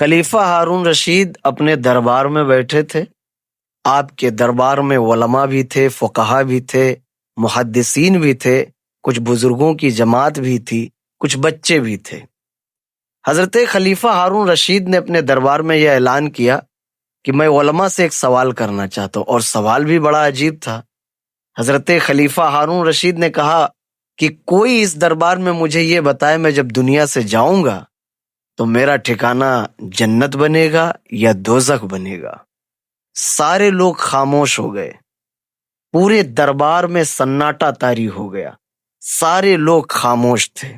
खलीफा हारून रशीद अपने दरबार में बैठे थे। आपके दरबार में वलमा भी थे, फ़ुकहा भी थे मुहदसिन भी थे, कुछ बुज़ुर्गों की जमात भी थी, कुछ बच्चे भी थे। हज़रत खलीफा हारून रशीद ने अपने दरबार में यह ऐलान किया कि मैं वलमा से एक सवाल करना चाहता हूँ, और सवाल भी बड़ा अजीब था। हज़रत खलीफा हारून रशीद ने कहा कि कोई इस दरबार में मुझे ये बताए, मैं जब दुनिया से जाऊँगा तो मेरा ठिकाना जन्नत बनेगा या दोजख बनेगा। सारे लोग खामोश हो गए। पूरे दरबार में सन्नाटा तारी हो गया। सारे लोग खामोश थे।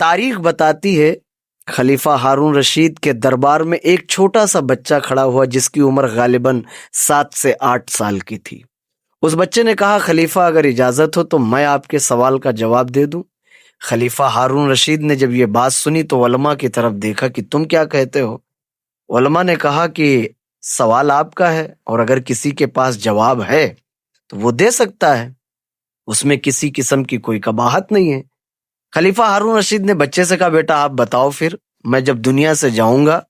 तारीख बताती है, खलीफा हारून रशीद के दरबार में एक छोटा सा बच्चा खड़ा हुआ जिसकी उम्र गालिबन सात से आठ साल की थी। उस बच्चे ने कहा, खलीफा, अगर इजाज़त हो तो मैं आपके सवाल का जवाब दे दूँ। खलीफा हारून रशीद ने जब ये बात सुनी तो वलमा की तरफ़ देखा कि तुम क्या कहते हो। वलमा ने कहा कि सवाल आपका है और अगर किसी के पास जवाब है तो वो दे सकता है। उसमें किसी किस्म की कोई कबाहत नहीं है। खलीफा हारून रशीद ने बच्चे से कहा, बेटा, आप बताओ फिर, मैं जब दुनिया से जाऊँगा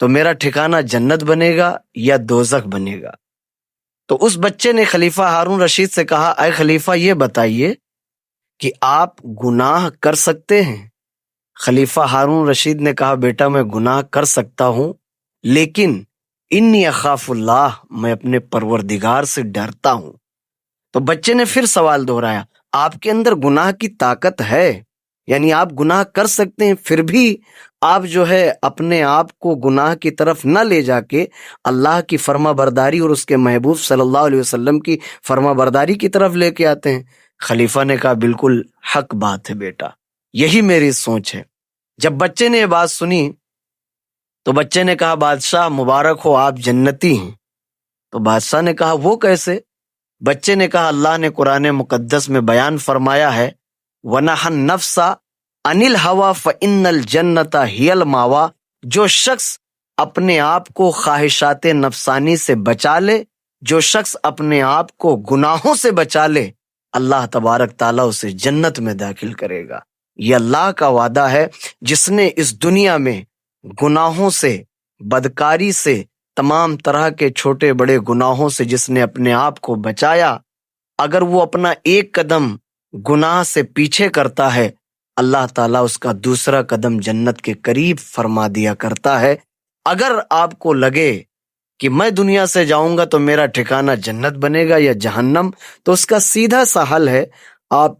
तो मेरा ठिकाना जन्नत बनेगा या दोजख बनेगा? तो उस बच्चे ने खलीफा हारून रशीद से कहा अय खलीफा, ये बताइए कि आप गुनाह कर सकते हैं। खलीफा हारून रशीद ने कहा, बेटा, मैं गुनाह कर सकता हूँ, लेकिन इन्नी अखाफुल्लाह मैं अपने परवरदिगार से डरता हूँ। तो बच्चे ने फिर सवाल दोहराया, आपके अंदर गुनाह की ताकत है? यानी आप गुनाह कर सकते हैं, फिर भी आप जो है अपने आप को गुनाह की तरफ़ न ले जाके अल्लाह की फर्मा बरदारी और उसके महबूब सल्लल्लाहु अलैहि वसल्लम की फर्मा बरदारी की तरफ़ लेके आते हैं। खलीफा ने कहा, बिल्कुल हक बात है बेटा, यही मेरी सोच है। जब बच्चे ने ये बात सुनी तो बच्चे ने कहा, बादशाह, मुबारक हो, आप जन्नती हैं। तो बादशाह ने कहा, वो कैसे? बच्चे ने कहा, अल्लाह ने कुरान मुकद्दस में बयान फरमाया है, वनाहन नफसा अनिल हवा फ़िनल जन्नता हियल मावा, जो शख्स अपने आप को ख्वाहिशात नफसानी से बचा ले, जो शख्स अपने आप को गुनाहों से बचा ले अल्लाह तबारक ताला उसे जन्नत में दाखिल करेगा। ये अल्लाह का वादा है, जिसने इस दुनिया में गुनाहों से, बदकारी से, तमाम तरह के छोटे बड़े गुनाहों से जिसने अपने आप को बचाया, अगर वो अपना एक कदम गुनाह से पीछे करता है, अल्लाह ताला उसका दूसरा कदम जन्नत के करीब फरमा दिया करता है। अगर आपको लगे कि मैं दुनिया से जाऊँगा तो मेरा ठिकाना जन्नत बनेगा या जहन्नम। तो उसका सीधा सा हल है, आप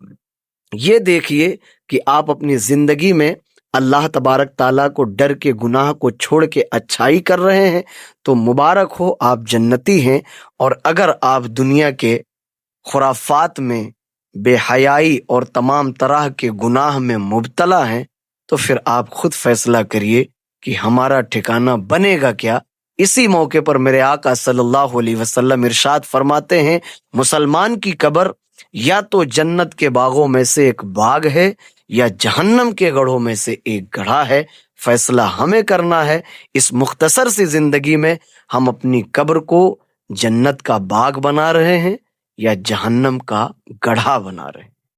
ये देखिए कि आप अपनी ज़िंदगी में अल्लाह तबारक ताला को डर के, गुनाह को छोड़ के अच्छाई कर रहे हैं तो मुबारक हो, आप जन्नती हैं। और अगर आप दुनिया के खुराफात में बेहयाई और तमाम तरह के गुनाह में मुबतला हैं तो फिर आप खुद फैसला करिए कि हमारा ठिकाना बनेगा क्या। इसी मौके पर मेरे आका सल्लल्लाहु अलैहि वसल्लम इरशाद फरमाते हैं, मुसलमान की कब्र या तो जन्नत के बागों में से एक बाग है, या जहन्नम के गढ़ों में से एक गढ़ा है। फैसला हमें करना है। इस मुख्तसर सी ज़िंदगी में हम अपनी कब्र को जन्नत का बाग बना रहे हैं या जहन्नम का गढ़ा बना रहे हैं।